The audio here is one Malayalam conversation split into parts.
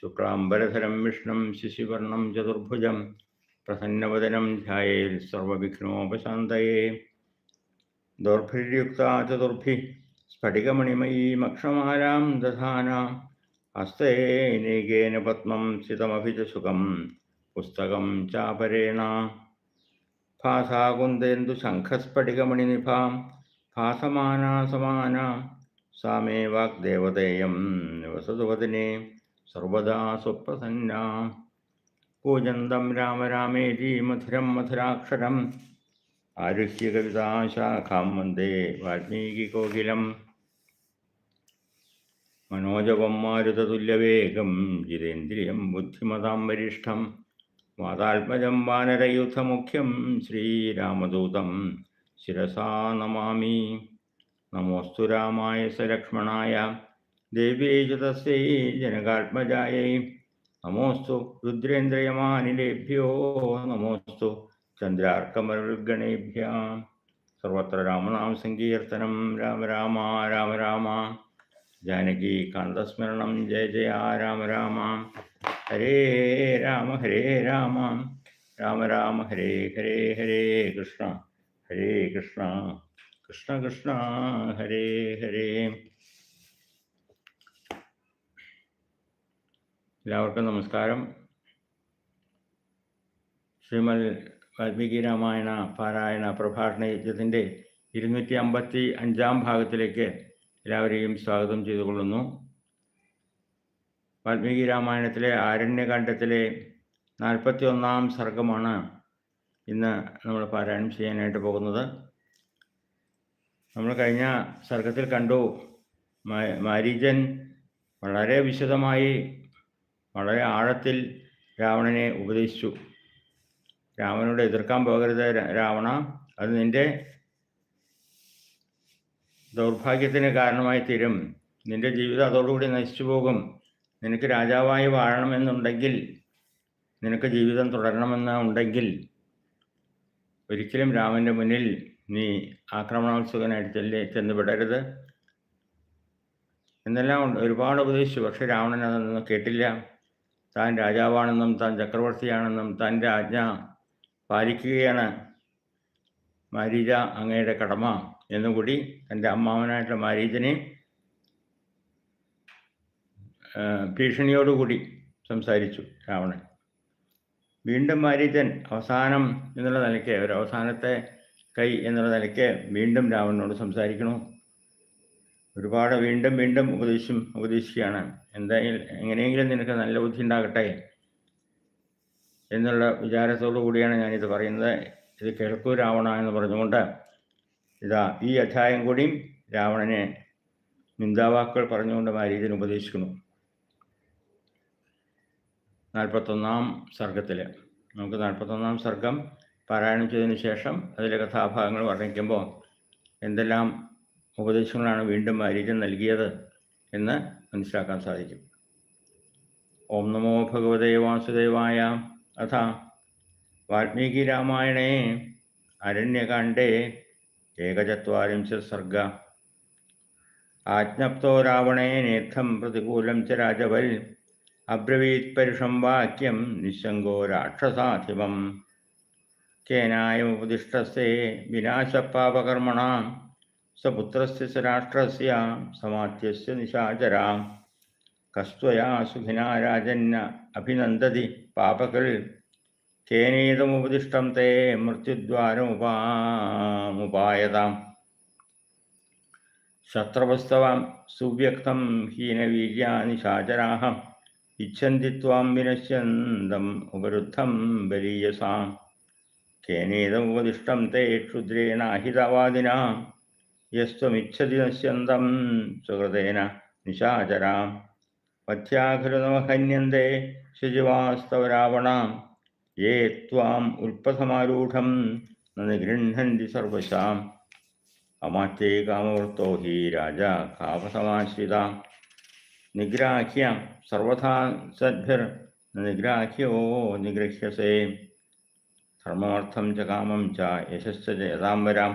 ശുക്ലാംബരധരം വിഷ്ണം ശിശിവർണം ചതുർഭുജം പ്രസന്നവദനം ധ്യായേൽ സർവവിഘ്നോപശാന്തയേ. ദൗർഭിര്യുക്ത ചതുർഭി സ്ഫടികമണിമയീമക്ഷമാലാം ദധാന. ഹസ്തേ നൈകേന പത്മം സ്ഥിതമഭി ച സുഖം പുസ്തകം ചാപരേണ. ഭാസാകുന്ദേന്ദു ശംഖസ്ഫടികമണിനിഭാം ഭാസമാനാ സമാന സാ വാഗ്ദേവതേയം നിവസതു വദനെ. സർവദാ സ്വപ്രസന്ന പൂജന്തം രാമ രാമേതി മധുരം മധുരാക്ഷരം. ആരുഹ്യ കവിതാശാഖാം വന്ദേ വാൽമീകികോകിലം മനോജവം മാരുതതുല്യവേഗം ജിതേന്ദ്രിയം ബുദ്ധിമതാം വരിഷ്ഠം. വാതാത്മജം വാനരയൂഥമുഖ്യം ശ്രീരാമദൂതം ശിരസാ നമാമി. നമോസ്തു രാമായ സലക്ഷ്മണായ ച തസ്യൈ ജനകാത്മജായൈ നമോസ്തു രുദ്രേന്ദ്രയമാനിലേഭ്യോ നമോസ്തു ചന്ദ്രാർക്കമരുഗണേഭ്യ സർവത്ര രാമനാമ സങ്കീർത്തനം രാമ രാമ രാമ രാമ ജാനകി കാന്തസ്മരണം ജയ ജയ രാമ രാമ ഹരേ രാമ ഹരേ രാമ രാമ രാമ ഹരേ ഹരേ ഹരേ കൃഷ്ണ ഹരേ കൃഷ്ണ കൃഷ്ണ കൃഷ്ണ ഹരേ ഹരേ എല്ലാവർക്കും നമസ്കാരം. ശ്രീമദ് വാൽമീകി രാമായണ പാരായണ പ്രഭാഷണ യജ്ഞത്തിന്റെ ഇരുന്നൂറ്റി അമ്പത്തി അഞ്ചാം ഭാഗത്തിലേക്ക് എല്ലാവരെയും സ്വാഗതം ചെയ്തുകൊള്ളുന്നു. വാൽമീകി രാമായണത്തിലെ ആരണ്യകാണ്ഡത്തിലെ നാൽപ്പത്തി ഒന്നാം സർഗമാണ് ഇന്ന് നമ്മൾ പാരായണം ചെയ്യാനായിട്ട് പോകുന്നത്. നമ്മൾ കഴിഞ്ഞ സർഗത്തിൽ കണ്ടു മാരീജൻ വളരെ വിശദമായി വളരെ ആഴത്തിൽ രാവണനെ ഉപദേശിച്ചു. രാവണനോട് എതിർക്കാൻ പോകരുത് രാവണ. അത് നിന്റെ ദൗർഭാഗ്യത്തിന് കാരണമായി തീരും. നിന്റെ ജീവിതം അതോടുകൂടി നശിച്ചു പോകും. നിനക്ക് രാജാവായി വാഴണമെന്നുണ്ടെങ്കിൽ നിനക്ക് ജീവിതം തുടരണമെന്ന് ഉണ്ടെങ്കിൽ ഒരിക്കലും രാമന്റെ മുന്നിൽ നീ ആക്രമണോത്സുകനായിട്ട് ചെല്ല് ചെന്ന് വിടരുത്. എന്നെല്ലാം ഒരുപാട് ഉപദേശിച്ചു. പക്ഷെ രാവണൻ അതൊന്നും കേട്ടില്ല. താൻ രാജാവാണെന്നും താൻ ചക്രവർത്തിയാണെന്നും തന്റെ ആജ്ഞ പാലിക്കുകയാണ്. മാരീജ അങ്ങയുടെ കടമ എന്നുകൂടി തന്റെ അമ്മാവനായിട്ടുള്ള മാരീജനെ ഭീഷണിയോടുകൂടി സംസാരിച്ചു രാവണൻ. വീണ്ടും മാരീജൻ അവസാനം എന്നുള്ള നിലയ്ക്ക് ഒരു അവസാനത്തെ കൈ എന്നുള്ള നിലയ്ക്ക് വീണ്ടും രാവണനോട് സംസാരിക്കണു? ഒരുപാട് വീണ്ടും വീണ്ടും ഉപദേശം ഉപദേശിക്കുകയാണ്. എന്തായാലും എങ്ങനെയെങ്കിലും നിനക്ക് നല്ല ബുദ്ധി ഉണ്ടാകട്ടെ എന്നുള്ള വിചാരത്തോടു കൂടിയാണ് ഞാനിത് പറയുന്നത്. ഇത് കേൾക്കൂ രാവണ എന്ന് പറഞ്ഞുകൊണ്ട് ഇതാ ഈ അധ്യായം കൂടിയും രാവണനെ നിന്ദാവാക്കുകൾ പറഞ്ഞുകൊണ്ട് മാരീതിന് ഉപദേശിക്കുന്നു. നാൽപ്പത്തൊന്നാം സർഗത്തിൽ നമുക്ക് നാൽപ്പത്തൊന്നാം സർഗം പാരായണം ചെയ്തതിന് ശേഷം അതിലെ കഥാഭാഗങ്ങൾ വർണിക്കുമ്പോൾ എന്തെല്ലാം ഉപദേശങ്ങളാണ് വീണ്ടും മാരീചൻ നൽകിയത് എന്ന് മനസ്സിലാക്കാൻ സാധിക്കും. ഓം നമോ ഭഗവതേ വാസുദേവായ അഥ വാൽമീകി രാമായണേ അരണ്യകാണ്ഡേ ഏകചത്വാരിംശ സർഗ. ആജ്ഞപ്തോ രാവണേനേത്തം പ്രതികൂലം ച രാജവൽ അബ്രവീത് പരുഷം വാക്യം നിശങ്കോ രാക്ഷസാധിപം. കേനായമുപദിഷ്ടസ്തേ വിനാശപാപകർമ്മണ. സപുത്രസ്യ സ രാഷ്ട്രസ്യ സമാത്യസ്യ നിശാചരാ. കസ്ത്വയാ സുഖിനാ അഭിനന്ദതി പാപകൾ. കേനേതമുപദിഷ്ടം തേ മൃത്യുദ്വാരമുപാമുപായതാം ശത്രവസ്തവാം സുവ്യക്തം ഹീനവീര്യാ നിശാചരാः ഇച്ഛന്തി ത്വാം വിനശ്യന്തം ഉപരുദ്ധം ബലീയസാം. കേനേതമുപദിഷ്ടം തേ ക്ഷുദ്രേണ അഹിതവാദിന. യസ്ത്വമിച്ഛതി നശ്യന്തം സുഹൃതേന നിശാചരാം പഥ്യാഖിലനമഹന്യന്തെ ശുചിവാസ്തവ രാവണ യേ ത്വാം ഉൽപ്പഥമാരൂഢം ന നിഗൃഹന്തി സർവശാം അമാത്യേ കാമവൃത്തോ ഹി രാജ കാപസമാശ്രിത നിഗ്രാഹ്യ സർവഥാ സദ്ഭിർ നിഗ്രാഹ്യോ നിഗൃഹ്യസേ ധർമ്മർത്ഥം ച കാമം ച യശശ്ച ജയതാംബരാം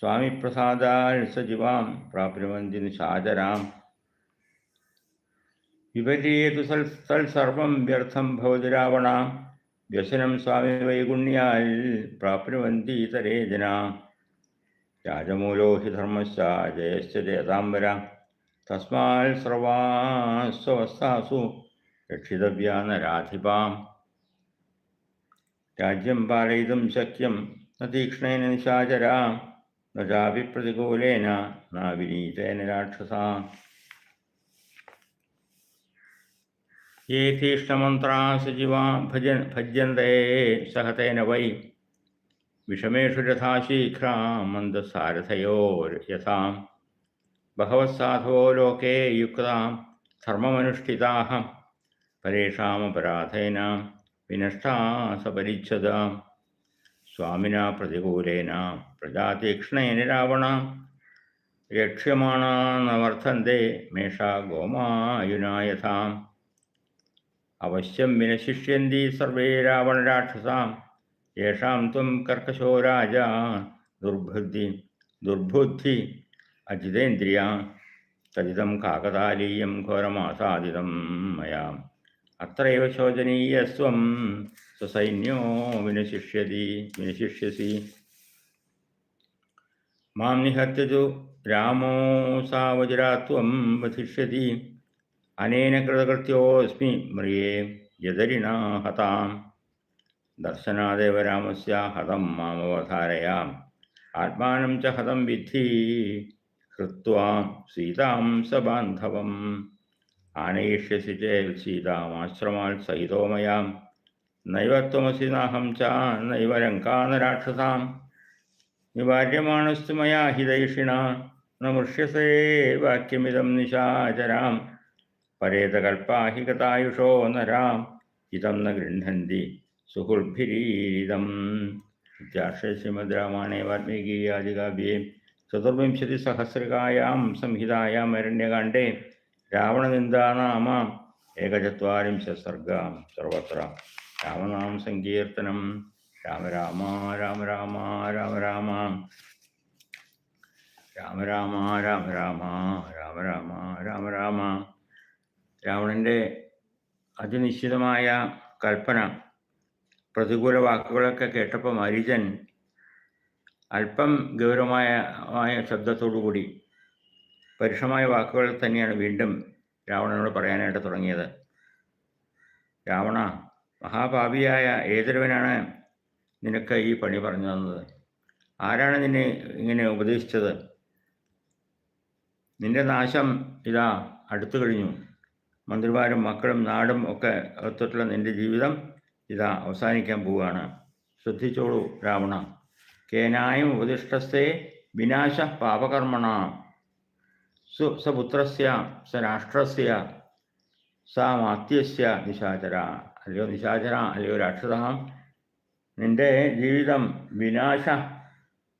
സ്വാമിപ്രസാദാൽ സജീവാം പ്രാപ്നുവന്തിന് സാദരാം. വിപരീതു സൽ തൽസർവം വ്യർത്ഥം ഭവതിരാവണാം വ്യസനം സ്വാമി വൈഗുണ്യാൽ പ്രാപ്നുവന്തീതരേ ജനാം. രാജമൂലോഹി ധർമ്മശ്ച ജയശ്ചേതാംബര തസ്മാൽ സർവാസ്വസ്ഥാസു രക്ഷിതവ്യാന രാധിപാം രാജ്യം പാലയിതും ശക്യം തീക്ഷ്ണേന നിശാചരാം. നജാപി പ്രതികൂലേന നാവിനീതേന രാക്ഷസ. ये തീഷ്ണമന്ത്രാ സജീവാ ഭജ ഭജന്തേ സഹതേന വൈ. വിഷമേഷു രഥാശീഘ്രാ മന്ദസാരഥയോർയഥാം ബഹവസാധവോ ലോകേ യുക്താം ധർമ്മമനുഷ്ഠിതാഹം. പരേഷാമപരാധേനാം വിനഷ്ടാ സപരിച്ഛതാം സ്വാമിന പ്രതികൂലേന പ്രജാതീക്ഷ്ണേന രാവണ. രക്ഷ്യമാണാന്നവർത്തന്തേ മേഷ ഗോമായുനായഥാം. അവശ്യം വിനശിഷ്യന്തി സർവേ രാവണരാക്ഷസാം. യേഷാം ത്വം കർക്കശോ രാജ ദുർബുദ്ധി ദുർബുദ്ധി അജിതേന്ദ്രിയ. തജിതം കാകതാലീയം ഘോരമാസാദിതം മയാം. അത്രയോ ശോചനീയസ്വം സ്വസൈന്യോ വിനശിഷ്യതി വിനശിഷ്യസി. മാം നിഹത്യതു രാമോ സാവജരാത്വം വധിഷ്യതി. അനേന കൃതകൃത്യോസ്മി മ്രിയേ ജതരിണാ ഹതാം. ദർശനാദേവ രാമസ്യ ഹതം മാമവധാരയാം. ആത്മാനം ച ഹതം വിധി ഹൃത്വാം സീതാം സബാന്ധവം ആനയിഷ്യസി ചേൽ സീതാം ആശ്രമാൽ സൈതോമയാം നൈവത്വമസിനാഹം ചാ നൈവരങ്കാന രാക്ഷസാം. നിവാര്യമാണസ്തു മയാ ഹിതൈഷിണ നമൃഷ്യസേ വാക്യമിതം നിശാചരാം. പരേതകൽപ്പാഹികതായുഷോ നരാം ഇതം ന ഗൃഹന്തി സുഹുൽഭിരീരിതം ഇത്യാശ്രീമദ് രാമായണേ വാൽമീകീയാദികാവ്യേ ചതുർവിംശതിസഹസ്രകായാം സംഹിതായാം അരണ്യകാണ്ഡേ. രാവണനിന്ദാനാമ ഏകചത്വാരിംശസർഗാം സർവത്ര. രാമനാം സങ്കീർത്തനം. രാമ രാമ രാമ രാമ രാമ രാമ. രാമ രാമ രാമ രാമ രാമ രാമ രാമ രാമ. രാവണന്റെ അതിനിശ്ചിതമായ കൽപ്പന പ്രതികൂല വാക്കുകളൊക്കെ കേട്ടപ്പോൾ മരീചൻ അല്പം ഗൗരവമായ ശബ്ദത്തോടു ശബ്ദത്തോടുകൂടി പരുഷമായ വാക്കുകൾ തന്നെയാണ് വീണ്ടും രാവണനോട് പറയാനായിട്ട് തുടങ്ങിയത്. രാവണ മഹാപാപിയായ ഏതൊരുവനാണ് നിനക്ക് ഈ പണി പറഞ്ഞു തന്നത്? ആരാണ് നിന്നെ ഇങ്ങനെ ഉപദേശിച്ചത്? നിന്റെ നാശം ഇതാ അടുത്തു കഴിഞ്ഞു. മന്ത്രിമാരും മക്കളും നാടും ഒക്കെ ഒത്തിട്ടുള്ള നിന്റെ ജീവിതം ഇതാ അവസാനിക്കാൻ പോവുകയാണ്. ശ്രദ്ധിച്ചോളൂ രാവണ. കേനായും ഉപദിഷ്ടസ്ഥേ വിനാശ പാപകർമ്മണ. സു സപുത്രസ്യ സ രാഷ്ട്രസ്യ സ മാത്യസ്യ നിശാചര അല്ലയോ നിശാചര അല്ലയോ രാക്ഷസ നിന്റെ ജീവിതം വിനാശ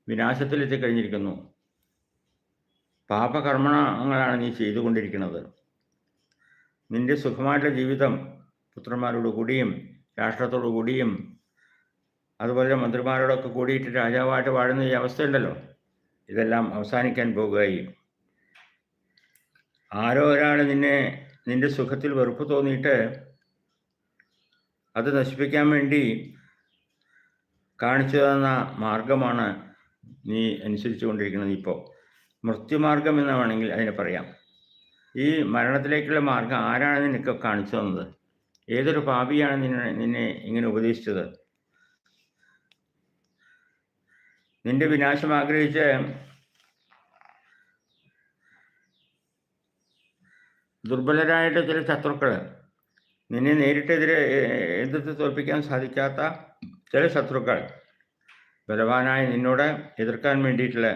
വിനാശത്തിലെത്തിക്കഴിഞ്ഞിരിക്കുന്നു പാപകർമ്മങ്ങളാണ് നീ ചെയ്തുകൊണ്ടിരിക്കുന്നത്. നിന്റെ സുഖമായിട്ടുള്ള ജീവിതം പുത്രന്മാരോട് കൂടിയും രാഷ്ട്രത്തോടു കൂടിയും അതുപോലെ മന്ത്രിമാരോടൊക്കെ കൂടിയിട്ട് രാജാവായിട്ട് വാഴുന്ന ഈ അവസ്ഥയുണ്ടല്ലോ. ഇതെല്ലാം അവസാനിക്കാൻ പോകുകയും ആരോ ഒരാൾ നിന്നെ നിന്റെ സുഖത്തിൽ വെറുപ്പ് തോന്നിയിട്ട് അത് നശിപ്പിക്കാൻ വേണ്ടി കാണിച്ചു തന്ന മാർഗമാണ് നീ അനുസരിച്ചു കൊണ്ടിരിക്കുന്നത് ഇപ്പോൾ മൃത്യുമാർഗം എന്ന് വേണമെങ്കിൽ അതിനെ പറയാം. ഈ മരണത്തിലേക്കുള്ള മാർഗം ആരാണ് നിനക്ക് കാണിച്ചു തന്നത്? ഏതൊരു പാപിയാണ് നിന്നെ നിന്നെ ഇങ്ങനെ ഉപദേശിച്ചത്? നിന്റെ വിനാശം ആഗ്രഹിച്ച് ദുർബലരായിട്ട് ചില ശത്രുക്കൾ നിന്നെ നേരിട്ടെതിരെ എതിർത്ത് തോൽപ്പിക്കാൻ സാധിക്കാത്ത ചില ശത്രുക്കൾ ബലവാനായ നിന്നോട് എതിർക്കാൻ വേണ്ടിയിട്ടുള്ള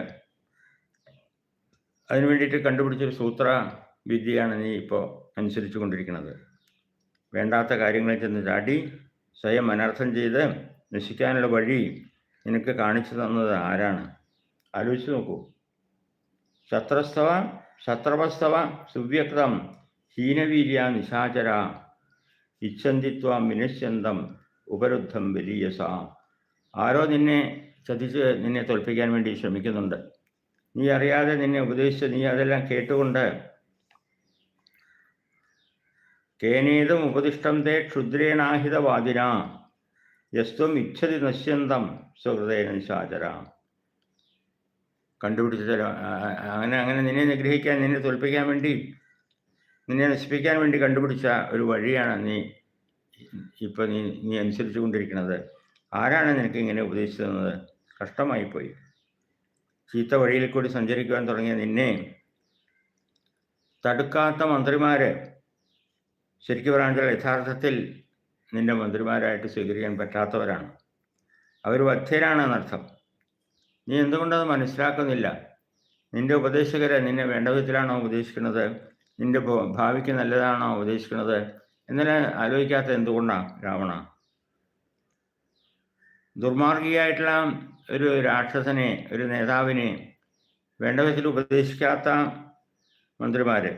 അതിനു വേണ്ടിയിട്ട് കണ്ടുപിടിച്ചൊരു സൂത്ര വിദ്യയാണ് നീ ഇപ്പോൾ അനുസരിച്ചു കൊണ്ടിരിക്കുന്നത്. വേണ്ടാത്ത കാര്യങ്ങളിൽ ചെന്ന് ചാടി സ്വയം അനർത്ഥം ചെയ്ത് നശിക്കാനുള്ള വഴി നിനക്ക് കാണിച്ചു തന്നത് ആരാണ്? ആലോചിച്ച് നോക്കൂ. ശത്രസ്തവ ശത്രവസ്തവ സുവ്യക്തം ഹീനവീര്യ നിശാചര ഇച്ഛന്തിത്വ മിനശ്ചന്തം ഉപരുദ്ധം വലിയസ ആരോ നിന്നെ ചതിച്ച് നിന്നെ തോൽപ്പിക്കാൻ വേണ്ടി ശ്രമിക്കുന്നുണ്ട്. നീ അറിയാതെ നിന്നെ ഉപദേശിച്ച് നീ അതെല്ലാം കേട്ടുകൊണ്ട് കേനേതും ഉപദിഷ്ടം തേ ക്ഷുദ്രേണാഹിതവാദിന. യസ്ത്വം ഇച്ഛതി നശ്യന്തം സുഹൃദയ ശാചര കണ്ടുപിടിച്ച അങ്ങനെ അങ്ങനെ നിന്നെ നിഗ്രഹിക്കാൻ നിന്നെ തോൽപ്പിക്കാൻ വേണ്ടി നിന്നെ നശിപ്പിക്കാൻ വേണ്ടി കണ്ടുപിടിച്ച ഒരു വഴിയാണ് നീ ഇപ്പം നീ നീ അനുസരിച്ചു കൊണ്ടിരിക്കുന്നത്. ആരാണ് നിനക്ക് ഇങ്ങനെ ഉപദേശിച്ചു തന്നത് കഷ്ടമായിപ്പോയി. ചീത്ത വഴിയിൽ കൂടി സഞ്ചരിക്കുവാൻ തുടങ്ങിയ നിന്നെ തടുക്കാത്ത മന്ത്രിമാർ ശരിക്കും പറഞ്ഞാൽ യഥാർത്ഥത്തിൽ നിന്റെ മന്ത്രിമാരായിട്ട് സ്വീകരിക്കാൻ പറ്റാത്തവരാണ്. അവർ വധ്യരാണെന്നർത്ഥം നീ എന്തുകൊണ്ടത് മനസ്സിലാക്കുന്നില്ല? നിന്റെ ഉപദേശകരെ നിന്നെ വേണ്ട വിധത്തിലാണോ ഉപദേശിക്കുന്നത്? നിന്റെ ഭാവിക്ക് നല്ലതാണോ ഉപദേശിക്കുന്നത്? എന്നെ ആലോചിക്കാത്ത എന്തുകൊണ്ടാണ് രാവണ? ദുർമാർഗിയായിട്ടുള്ള ഒരു രാക്ഷസനെ ഒരു നേതാവിനെ വേണ്ട വിധത്തിൽ ഉപദേശിക്കാത്ത മന്ത്രിമാര്.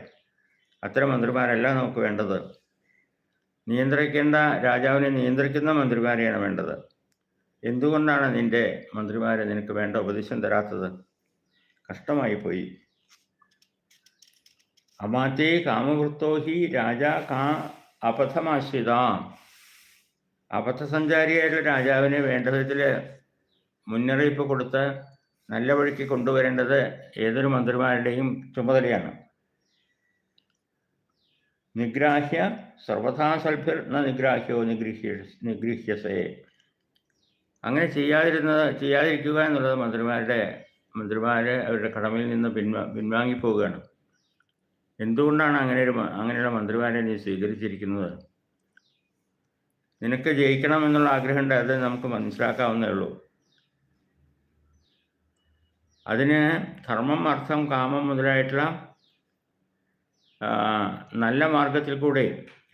അത്തരം മന്ത്രിമാരല്ല നമുക്ക് വേണ്ടത്. നിയന്ത്രിക്കേണ്ട രാജാവിനെ നിയന്ത്രിക്കുന്ന മന്ത്രിമാരെയാണ് വേണ്ടത്. എന്തുകൊണ്ടാണ് നിന്റെ മന്ത്രിമാരെ നിനക്ക് വേണ്ട ഉപദേശം തരാത്തത്? കഷ്ടമായി പോയി. അമാത്തേ കാമവൃത്തോ ഹി രാജ കാ അപഥമാശ്രിത അബദ്ധസഞ്ചാരിയായിട്ടുള്ള രാജാവിന് വേണ്ട വിധത്തിൽ മുന്നറിയിപ്പ് കൊടുത്ത് നല്ല വഴിക്ക് കൊണ്ടുവരേണ്ടത് ഏതൊരു മന്ത്രിമാരുടെയും ചുമതലയാണ്. നിഗ്രാഹ്യ സർവഥാ സൽഭിർ ന നിഗ്രാഹ്യോ നിഗൃഹ്യ നിഗൃഹ്യസേ അങ്ങനെ ചെയ്യാതിരുന്നത് ചെയ്യാതിരിക്കുക എന്നുള്ളത് മന്ത്രിമാരുടെ മന്ത്രിമാർ അവരുടെ കടമയിൽ നിന്ന് പിൻവാ പിൻവാങ്ങിപ്പോവുകയാണ്. എന്തുകൊണ്ടാണ് അങ്ങനെ ഒരു അങ്ങനെയുള്ള മന്ത്രിമാരെ നീ സ്വീകരിച്ചിരിക്കുന്നത്? നിനക്ക് ജയിക്കണം എന്നുള്ള ആഗ്രഹമുണ്ട് അത് നമുക്ക് മനസ്സിലാക്കാവുന്നേ ഉള്ളൂ. അതിന് ധർമ്മം അർത്ഥം കാമം മുതലായിട്ടുള്ള നല്ല മാർഗത്തിൽ കൂടെ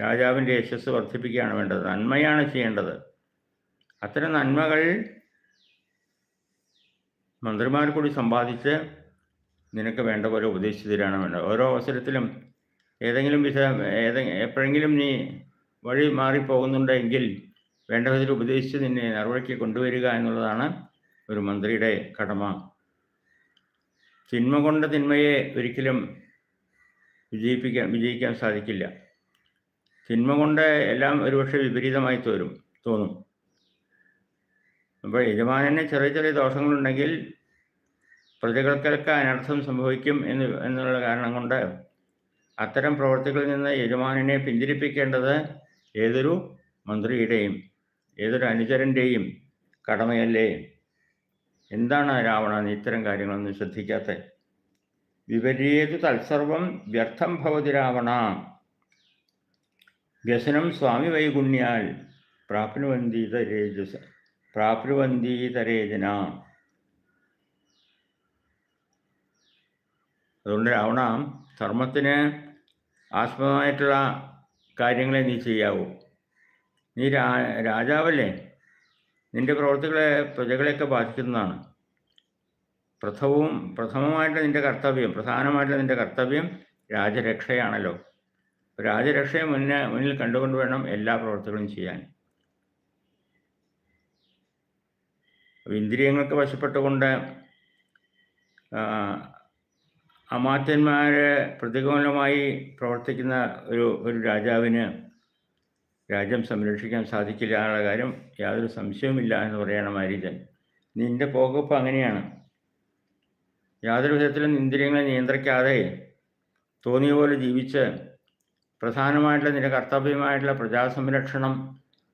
രാജാവിന്റെ യശസ് വർദ്ധിപ്പിക്കുകയാണ് വേണ്ടത് നന്മയാണ് ചെയ്യേണ്ടത്. അത്തരം നന്മകൾ മന്ത്രിമാർ കൂടി സമ്പാദിച്ച് നിനക്ക് വേണ്ട പോലെ ഉപദേശിച്ചു തരാണ് വേണ്ടത്. ഓരോ അവസരത്തിലും ഏതെങ്കിലും വിധ എപ്പോഴെങ്കിലും നീ വഴി മാറിപ്പോകുന്നുണ്ടെങ്കിൽ വേണ്ട വിധത്തിൽ ഉപദേശിച്ച് നിന്നെ നടപടിക്ക് കൊണ്ടുവരിക എന്നുള്ളതാണ് ഒരു മന്ത്രിയുടെ കടമ. തിന്മ കൊണ്ട് തിന്മയെ ഒരിക്കലും വിജയിപ്പിക്കാൻ വിജയിക്കാൻ സാധിക്കില്ല. തിന്മ കൊണ്ട് എല്ലാം ഒരുപക്ഷെ വിപരീതമായി തോരും തോന്നും. അപ്പോൾ യജമാനന് ചെറിയ ചെറിയ ദോഷങ്ങളുണ്ടെങ്കിൽ പ്രതികൾക്കൊക്കെ അനർത്ഥം സംഭവിക്കും എന്ന് എന്നുള്ള കാരണം കൊണ്ട് അത്തരം പ്രവൃത്തികളിൽ നിന്ന് യജമാനനെ പിന്തിരിപ്പിക്കേണ്ടത് ഏതൊരു മന്ത്രിയുടെയും ഏതൊരു അനുചരന്റെയും കടമയല്ലേ? എന്താണ് രാവണ നീ ഇത്തരം കാര്യങ്ങളൊന്നും ശ്രദ്ധിക്കാത്ത വിപരീത തത്സർവം വ്യർത്ഥം ഭവതി രാവണ. വ്യസനം സ്വാമി വൈകുണ്യാൽ പ്രാപ്നുവന്തി പ്രാപ്നുവന്തീതരേജസ് പ്രാപ്നുവന്തീതരേജന അതുകൊണ്ട് രാവണ ധർമ്മത്തിന് ആസ്പദമായിട്ടുള്ള കാര്യങ്ങളെ നീ ചെയ്യാവൂ. നീ രാ രാജാവല്ലേ? നിന്റെ പ്രവർത്തികളെ പ്രജകളെയൊക്കെ ബാധിക്കുന്നതാണ്. പ്രഥമവും പ്രഥമമായിട്ട് നിന്റെ കർത്തവ്യം പ്രധാനമായിട്ടുള്ള നിന്റെ കർത്തവ്യം രാജരക്ഷയാണല്ലോ. രാജരക്ഷയെ മുന്നേ മുന്നിൽ കണ്ടുകൊണ്ട് വേണം എല്ലാ പ്രവർത്തികളും ചെയ്യാൻ. ഇന്ദ്രിയങ്ങൾക്ക് വശപ്പെട്ടുകൊണ്ട് അമാത്യന്മാരെ പ്രതികൂലമായി പ്രവർത്തിക്കുന്ന ഒരു ഒരു രാജാവിന് രാജ്യം സംരക്ഷിക്കാൻ സാധിക്കില്ല എന്നുള്ള കാര്യം യാതൊരു സംശയവുമില്ല എന്ന് പറയണം മാരീജൻ നിന്റെ പോകപ്പ് അങ്ങനെയാണ്. യാതൊരു വിധത്തിലും ഇന്ദ്രിയങ്ങളെ നിയന്ത്രിക്കാതെ തോന്നിയ പോലെ ജീവിച്ച് പ്രധാനമായിട്ടുള്ള നിന്റെ കർത്തവ്യമായിട്ടുള്ള പ്രജാസംരക്ഷണം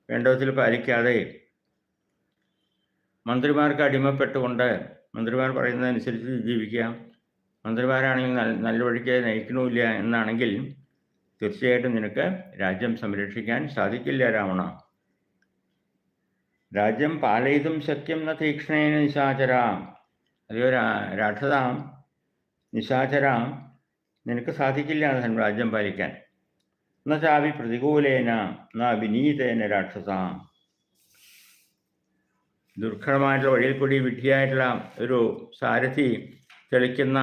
വേണ്ട വിധത്തിൽ പാലിക്കാതെ മന്ത്രിമാർക്ക് അടിമപ്പെട്ടുകൊണ്ട് മന്ത്രിമാർ പറയുന്നതനുസരിച്ച് ജീവിക്കുക. മന്ത്രിമാരാണെങ്കിൽ നല്ല നല്ല വഴിക്ക് നയിക്കണമില്ല എന്നാണെങ്കിൽ തീർച്ചയായിട്ടും നിനക്ക് രാജ്യം സംരക്ഷിക്കാൻ സാധിക്കില്ല രാവണ. രാജ്യം പാലയിതും ശക്യം ന തീക്ഷ്ണേന നിശാചര. അതെയോ രാക്ഷത നിശാചര. നിനക്ക് സാധിക്കില്ല രാജ്യം പാലിക്കാൻ. എന്നാ ചാവി പ്രതികൂലേന ന വിനീതേന രാക്ഷസ. ദുർഘടമായിട്ടുള്ള വഴിയിൽ കൂടി വിഡ്ഢിയായിട്ടുള്ള ഒരു സാരഥി തെളിക്കുന്ന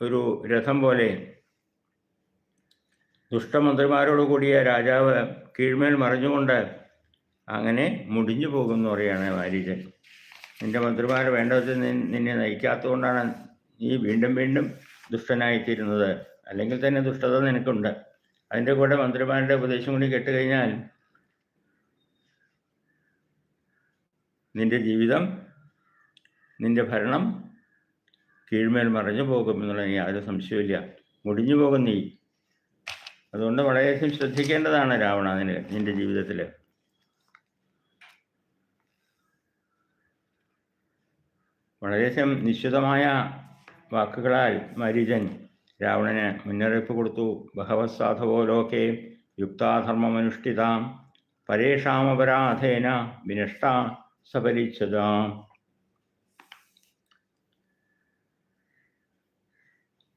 ഒരു രഥം പോലെ ദുഷ്ടമന്ത്രിമാരോട് കൂടിയ രാജാവ് കീഴ്മേൽ മറിഞ്ഞുകൊണ്ട് അങ്ങനെ മുടിഞ്ഞു പോകുമെന്ന് പറയുകയാണ് വാരിജൻ നിന്റെ മന്ത്രിമാർ വേണ്ടത് നിന്നെ നയിക്കാത്തതുകൊണ്ടാണ് നീ വീണ്ടും വീണ്ടും ദുഷ്ടനായിത്തീരുന്നത്. അല്ലെങ്കിൽ തന്നെ ദുഷ്ടത നിനക്കുണ്ട്. അതിന്റെ കൂടെ മന്ത്രിമാരുടെ ഉപദേശം കൂടി കേട്ടുകഴിഞ്ഞാൽ നിന്റെ ജീവിതം നിന്റെ ഭരണം കീഴ്മേൽ മറഞ്ഞു പോകും എന്നുള്ള യാതൊരു സംശയമില്ല മുടിഞ്ഞു പോകും നീ. അതുകൊണ്ട് വളരെയധികം ശ്രദ്ധിക്കേണ്ടതാണ് രാവണ നിന്റെ നിന്റെ ജീവിതത്തിൽ വളരെയധികം നിശ്ചിതമായ വാക്കുകളാൽ മരീചൻ രാവണന് മുന്നറിയിപ്പ് കൊടുത്തു. ബഹവത് സാധവോ ലോകെ യുക്താധർമ്മമനുഷ്ഠിതാം. പരേഷാമപരാധേന വിനഷ്ട സപരിച്ഛതാം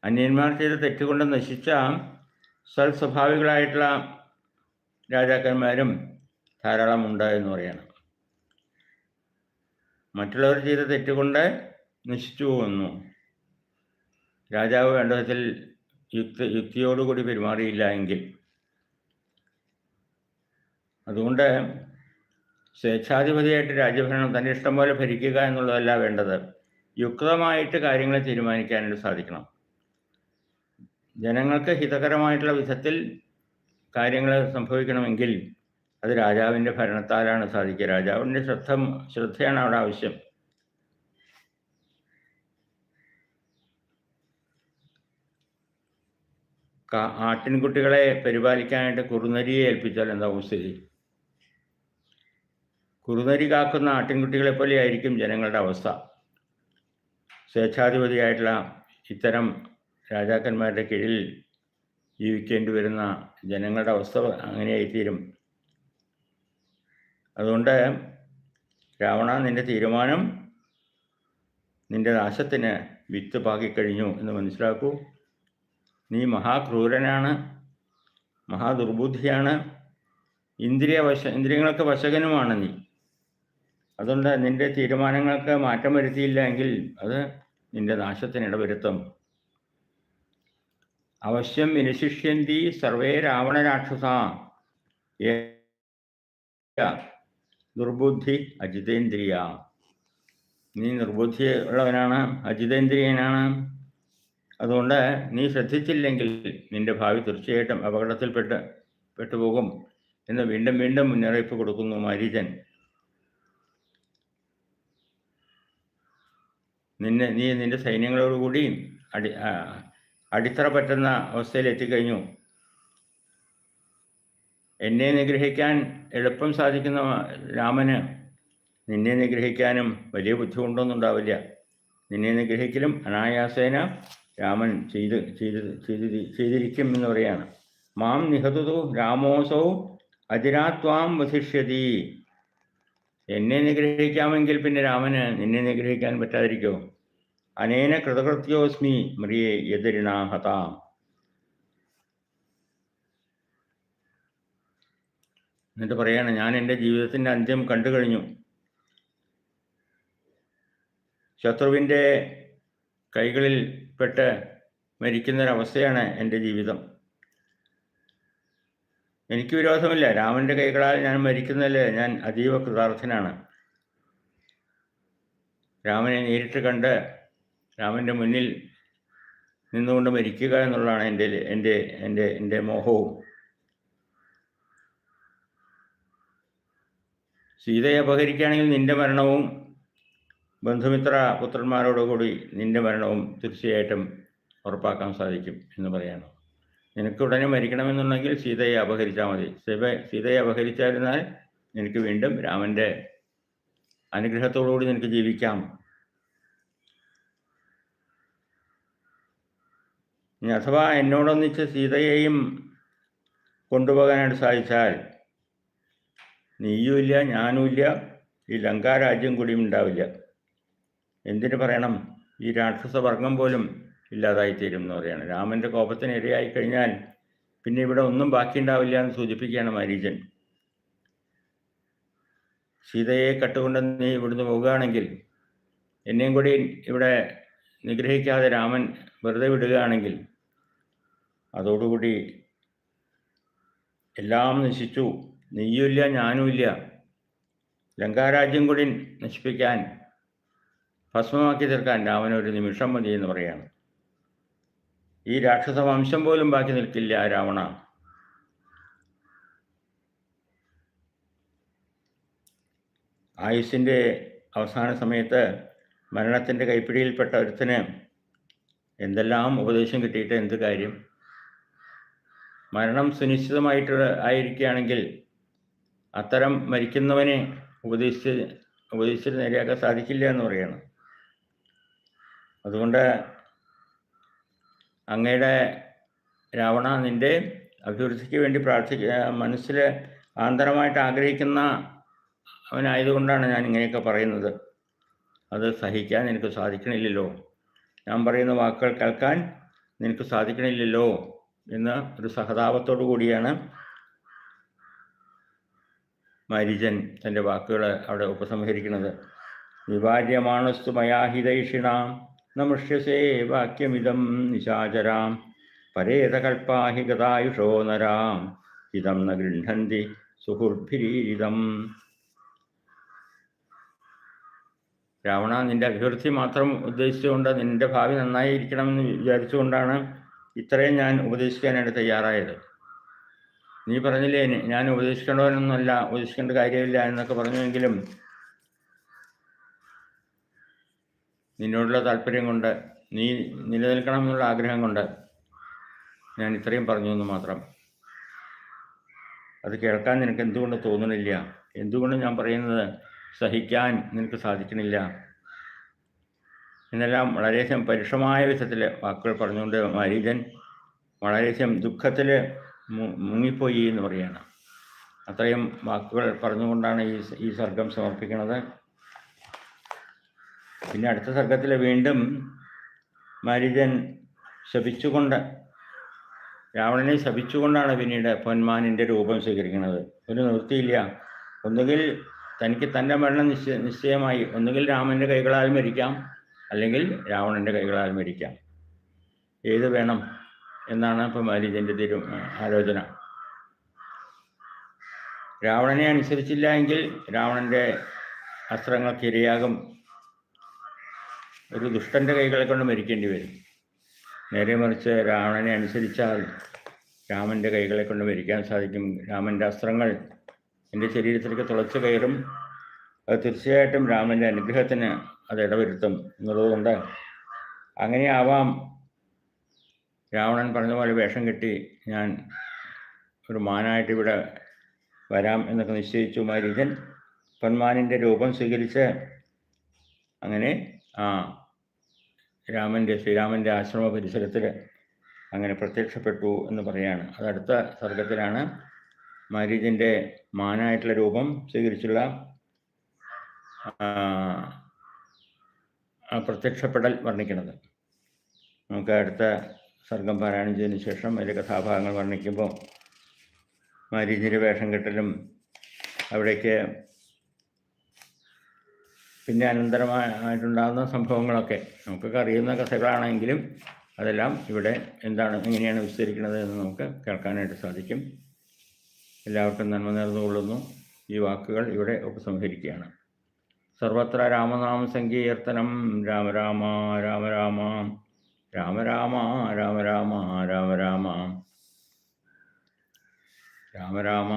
അന്യന്മാർ ചെയ്ത തെറ്റുകൊണ്ട് നശിച്ച സൽസ്വഭാവികളായിട്ടുള്ള രാജാക്കന്മാരും ധാരാളം ഉണ്ട് എന്ന് പറയണം. മറ്റുള്ളവർ ചെയ്ത തെറ്റുകൊണ്ട് നശിച്ചു പോകുന്നു. രാജാവ് വേണ്ട വിധത്തിൽ യുക്തി യുക്തിയോടുകൂടി പെരുമാറിയില്ല എങ്കിൽ. അതുകൊണ്ട് സ്വേച്ഛാധിപതിയായിട്ട് രാജ്യഭരണം തന്റെ ഇഷ്ടം പോലെ ഭരിക്കുക എന്നുള്ളതല്ല വേണ്ടത്. യുക്തമായിട്ട് കാര്യങ്ങൾ തീരുമാനിക്കാനായിട്ട് സാധിക്കണം. ജനങ്ങൾക്ക് ഹിതകരമായിട്ടുള്ള വിധത്തിൽ കാര്യങ്ങൾ സംഭവിക്കണമെങ്കിൽ അത് രാജാവിന്റെ ഭരണത്താലാണ് സാധിക്കുക. രാജാവിന്റെ ശ്രദ്ധ ശ്രദ്ധയാണ് അവിടെ ആവശ്യം. ആട്ടിൻകുട്ടികളെ പരിപാലിക്കാനായിട്ട് കുറുനരിയെ ഏൽപ്പിച്ചാൽ എന്താവും സ്ഥിതി? കുറുനരി കാക്കുന്ന ആട്ടിൻകുട്ടികളെ പോലെ ആയിരിക്കും ജനങ്ങളുടെ അവസ്ഥ. സ്വേച്ഛാധിപതിയായിട്ടുള്ള ഇത്തരം രാജാക്കന്മാരുടെ കീഴിൽ ജീവിക്കേണ്ടി വരുന്ന ജനങ്ങളുടെ അവസ്ഥ അങ്ങനെയായിത്തീരും. അതുകൊണ്ട് രാവണ നിന്റെ തീരുമാനം നിന്റെ നാശത്തിന് വിത്ത് പാകിക്കഴിഞ്ഞു എന്ന് മനസ്സിലാക്കൂ. നീ മഹാക്രൂരനാണ് മഹാദുർബുദ്ധിയാണ് ഇന്ദ്രിയ വശ ഇന്ദ്രിയങ്ങൾക്ക് വശകനുമാണ് നീ. അതുകൊണ്ട് നിന്റെ തീരുമാനങ്ങൾക്ക് മാറ്റം വരുത്തിയില്ല എങ്കിൽ അത് നിന്റെ നാശത്തിന് ഇടവരുത്തും. അവശ്യം വിനശിഷ്യന്തി സർവേ രാവണ രാക്ഷസ. ദുർബുദ്ധി അജിതേന്ദ്രിയ. നീ നിർബുദ്ധി ഉള്ളവനാണ് അജിതേന്ദ്രിയനാണ്. അതുകൊണ്ട് നീ ശ്രദ്ധിച്ചില്ലെങ്കിൽ നിന്റെ ഭാവി തീർച്ചയായിട്ടും അപകടത്തിൽപ്പെട്ട് പെട്ടുപോകും എന്ന് വീണ്ടും വീണ്ടും മുന്നറിയിപ്പ് കൊടുക്കുന്നു മാരീചൻ. നിന്നെ നീ നിന്റെ സൈന്യങ്ങളോടുകൂടി അടി അടിത്തറ പറ്റുന്ന അവസ്ഥയിൽ എത്തിക്കഴിഞ്ഞു. എന്നെ നിഗ്രഹിക്കാൻ എളുപ്പം സാധിക്കുന്ന രാമന് നിന്നെ നിഗ്രഹിക്കാനും വലിയ ബുദ്ധിമുട്ടൊന്നുണ്ടാവില്ല നിന്നെ നിഗ്രഹിക്കലും അനായാസേന രാമൻ ചെയ്ത് ചെയ്ത് ചെയ്ത് ചെയ്തിരിക്കും എന്ന് പറയാണ്. മാം നിഹതു രാമോസൗ അതിരാത്വാം വധിഷ്യതി എന്നെ നിഗ്രഹിക്കാമെങ്കിൽ പിന്നെ രാമന് നിന്നെ നിഗ്രഹിക്കാൻ പറ്റാതിരിക്കോ? അനേന കൃതകൃത്യോസ്മി മറിയെ എതിരിണാഹതാം എന്നിട്ട് പറയാണ് ഞാൻ എന്റെ ജീവിതത്തിന്റെ അന്ത്യം കണ്ടു കഴിഞ്ഞു. ശത്രുവിന്റെ കൈകളിൽ പെട്ട് മരിക്കുന്നൊരവസ്ഥയാണ് എന്റെ ജീവിതം. എനിക്ക് വിരോധമില്ല. രാമന്റെ കൈകളാൽ ഞാൻ മരിക്കുന്നല്ലേ ഞാൻ അതീവ കൃതാർത്ഥനാണ്. രാമനെ നേരിട്ട് കണ്ട് രാമന്റെ മുന്നിൽ നിന്നുകൊണ്ട് മരിക്കുക എന്നുള്ളതാണ് എന്റെ എന്റെ എന്റെ എന്റെ മോഹവും. സീതയെ അപഹരിക്കുകയാണെങ്കിൽ നിന്റെ മരണവും ബന്ധുമിത്ര പുത്രന്മാരോടുകൂടി നിന്റെ മരണവും തീർച്ചയായിട്ടും ഉറപ്പാക്കാൻ സാധിക്കും എന്ന് പറയണം. നിനക്ക് ഉടനെ മരിക്കണമെന്നുണ്ടെങ്കിൽ സീതയെ അപഹരിച്ചാൽ മതി. സീത സീതയെ അപഹരിച്ചായിരുന്നാൽ നിനക്ക് വീണ്ടും രാമന്റെ അനുഗ്രഹത്തോടുകൂടി നിനക്ക് ജീവിക്കാം. ഇനി അഥവാ എന്നോടൊന്നിച്ച് സീതയെയും കൊണ്ടുപോകാനായിട്ട് സാധിച്ചാൽ നീയുമില്ല ഞാനുമില്ല ഈ ലങ്കാരാജ്യം കൂടിയും ഉണ്ടാവില്ല. എന്തിനു പറയണം? ഈ രാക്ഷസവർഗം പോലും ഇല്ലാതായിത്തീരും എന്ന് പറയുകയാണ്. രാമന്റെ കോപത്തിന് ഇരയായി കഴിഞ്ഞാൽ പിന്നെ ഇവിടെ ഒന്നും ബാക്കിയുണ്ടാവില്ല എന്ന് സൂചിപ്പിക്കുകയാണ് മരീചൻ. സീതയെ കട്ടുകൊണ്ട് നീ ഇവിടുന്ന് പോവുകയാണെങ്കിൽ എന്നെയും കൂടി ഇവിടെ നിഗ്രഹിക്കാതെ രാമൻ വെറുതെ വിടുകയാണെങ്കിൽ അതോടുകൂടി എല്ലാം നശിച്ചു. നീയുമില്ല ഞാനുമില്ല ലങ്കാരാജ്യം കൂടി നശിപ്പിക്കാൻ ഭസ്മമാക്കി തീർക്കാൻ രാമൻ ഒരു നിമിഷം മതി എന്ന് പറയാണ് ഈ രാക്ഷസ വംശം പോലും ബാക്കി നിൽക്കില്ല രാവണ. ആയുസിന്റെ അവസാന സമയത്ത് മരണത്തിന്റെ കൈപ്പിടിയിൽപ്പെട്ട ഒരുത്തിന് എന്തെല്ലാം ഉപദേശം കിട്ടിയിട്ട് എന്ത് കാര്യം? മരണം സുനിശ്ചിതമായിട്ട് ആയിരിക്കുകയാണെങ്കിൽ അത്തരം മരിക്കുന്നവനെ ഉപദേശിച്ച് ഉപദേശിച്ചിട്ട് നേരെയാക്കാൻ സാധിക്കില്ല എന്ന് പറയുകയാണ് അതുകൊണ്ട് അങ്ങയുടെ രാവണ നിന്റെ അഭിവൃദ്ധിക്ക് വേണ്ടി പ്രാർത്ഥിക്കുക മനസ്സിൽ ആന്തരമായിട്ട് ആഗ്രഹിക്കുന്ന അവനായതുകൊണ്ടാണ് ഞാൻ ഇങ്ങനെയൊക്കെ പറയുന്നത്. അത് സഹിക്കാൻ എനിക്ക് സാധിക്കണില്ലല്ലോ. ഞാൻ പറയുന്ന വാക്കുകൾ കേൾക്കാൻ നിനക്ക് സാധിക്കണില്ലല്ലോ എന്ന് ഒരു സഹതാപത്തോടു കൂടിയാണ് മരിജൻ തന്റെ വാക്കുകൾ അവിടെ ഉപസംഹരിക്കുന്നത്. വിഭാര്യമാണസ്തു മയാഹിതൈഷിണാം നമൃഷ്യസേ വാക്യമിതം നിശാചരാം പരേതകൽപ്പാഹി ഗതായുഷോ നരാം ഇതം ന ഗൃഹന്തി സുഹൃദ്ഭിരീരിതം രാവണ നിന്റെ അഭിവൃദ്ധി മാത്രം ഉദ്ദേശിച്ചുകൊണ്ട് നിന്റെ ഭാവി നന്നായിരിക്കണമെന്ന് വിചാരിച്ചുകൊണ്ടാണ് ഇത്രയും ഞാൻ ഉപദേശിക്കാനായിട്ട് തയ്യാറായത്. നീ പറഞ്ഞില്ലേ ഞാൻ ഉപദേശിക്കേണ്ടവനൊന്നുമല്ല ഉപദേശിക്കേണ്ട കാര്യമില്ല എന്നൊക്കെ പറഞ്ഞുവെങ്കിലും നിന്നോടുള്ള താല്പര്യം കൊണ്ട് നീ നിലനിൽക്കണമെന്നുള്ള ആഗ്രഹം കൊണ്ട് ഞാൻ ഇത്രയും പറഞ്ഞു എന്ന് മാത്രം. അത് കേൾക്കാൻ നിനക്ക് എന്തുകൊണ്ട് തോന്നണില്ല? എന്തുകൊണ്ട് ഞാൻ പറയുന്നത് സഹിക്കാൻ നിനക്ക് സാധിക്കണില്ല? എന്നെല്ലാം വളരെയധികം പരുഷമായ വിധത്തിൽ വാക്കുകൾ പറഞ്ഞുകൊണ്ട് മരീജൻ വളരെയധികം ദുഃഖത്തിൽ മുങ്ങിപ്പോയി എന്ന് പറയുകയാണ്. അത്രയും വാക്കുകൾ പറഞ്ഞുകൊണ്ടാണ് ഈ ഈ സർഗം സമർപ്പിക്കുന്നത്. പിന്നെ അടുത്ത സർഗത്തിൽ വീണ്ടും മാരീജൻ ശപിച്ചുകൊണ്ട് രാവണനെ ശപിച്ചുകൊണ്ടാണ് പിന്നീട് പൊന്മാനിന്റെ രൂപം സ്വീകരിക്കുന്നത്. ഒരു നിർത്തിയില്ല ഒന്നുകിൽ തനിക്ക് തന്റെ മരണം നിശ്ചയ നിശ്ചയമായി ഒന്നുകിൽ രാമന്റെ കൈകളാൽ മരിക്കാം അല്ലെങ്കിൽ രാവണന്റെ കൈകളാൽ മരിക്കാം. ഏത് വേണം എന്നാണ് ഇപ്പം മാരീജന്റെ തിരു ആലോചന. രാവണനെ അനുസരിച്ചില്ല എങ്കിൽ രാവണന്റെ അസ്ത്രങ്ങൾക്ക് ഇരയാകും. ഒരു ദുഷ്ടന്റെ കൈകളെ കൊണ്ട് മരിക്കേണ്ടി വരും. നേരെ മറിച്ച് രാവണനെ അനുസരിച്ചാൽ രാമന്റെ കൈകളെ കൊണ്ട് മരിക്കാൻ സാധിക്കും. രാമന്റെ അസ്ത്രങ്ങൾ എന്റെ ശരീരത്തിലേക്ക് തുളച്ചു കയറും. അത് തീർച്ചയായിട്ടും രാമന്റെ അനുഗ്രഹത്തിന് അത് ഇടവരുത്തും. എന്നുള്ളതുകൊണ്ട് അങ്ങനെ ആവാം. രാവണൻ പറഞ്ഞ പോലെ വേഷം കെട്ടി ഞാൻ ഒരു മാനായിട്ട് ഇവിടെ വരാം എന്നൊക്കെ നിശ്ചയിച്ചു. മാരീജൻ പൊന്മാനിന്റെ രൂപം സ്വീകരിച്ച് അങ്ങനെ ആ രാമന്റെ ശ്രീരാമന്റെ ആശ്രമ പരിസരത്തിൽ അങ്ങനെ പ്രത്യക്ഷപ്പെട്ടു എന്ന് പറയാണ്. അതടുത്ത സർഗത്തിലാണ്. മാരീജിന്റെ മാനായിട്ടുള്ള രൂപം സ്വീകരിച്ചുള്ള പ്രത്യക്ഷപ്പെടൽ വർണിക്കുന്നത് നമുക്ക് അടുത്ത സർഗം പാരായണം ചെയ്തതിന് ശേഷം അതിന്റെ കഥാഭാഗങ്ങൾ വർണിക്കുമ്പോൾ മാരീജിന്റെ വേഷം കെട്ടലും അവിടേക്ക് പിന്നെ അനന്തരമായിട്ടുണ്ടാകുന്ന സംഭവങ്ങളൊക്കെ നമുക്കൊക്കെ അറിയുന്ന കഥകളാണെങ്കിലും അതെല്ലാം ഇവിടെ എന്താണ് എങ്ങനെയാണ് വിസ്തരിക്കുന്നത് എന്ന് നമുക്ക് കേൾക്കാനായിട്ട് സാധിക്കും. എല്ലാവർക്കും നന്മ നേർന്നുകൊള്ളുന്നു. ഈ വാക്കുകൾ ഇവിടെ ഉപസംഹരിക്കുകയാണ്. സർവത്ര രാമനാമ സങ്കീർത്തനം. രാമ രാമ രാമ രാമ രാമ രാമ രാമ രാമ രാമ രാമ. രാമ രാമ.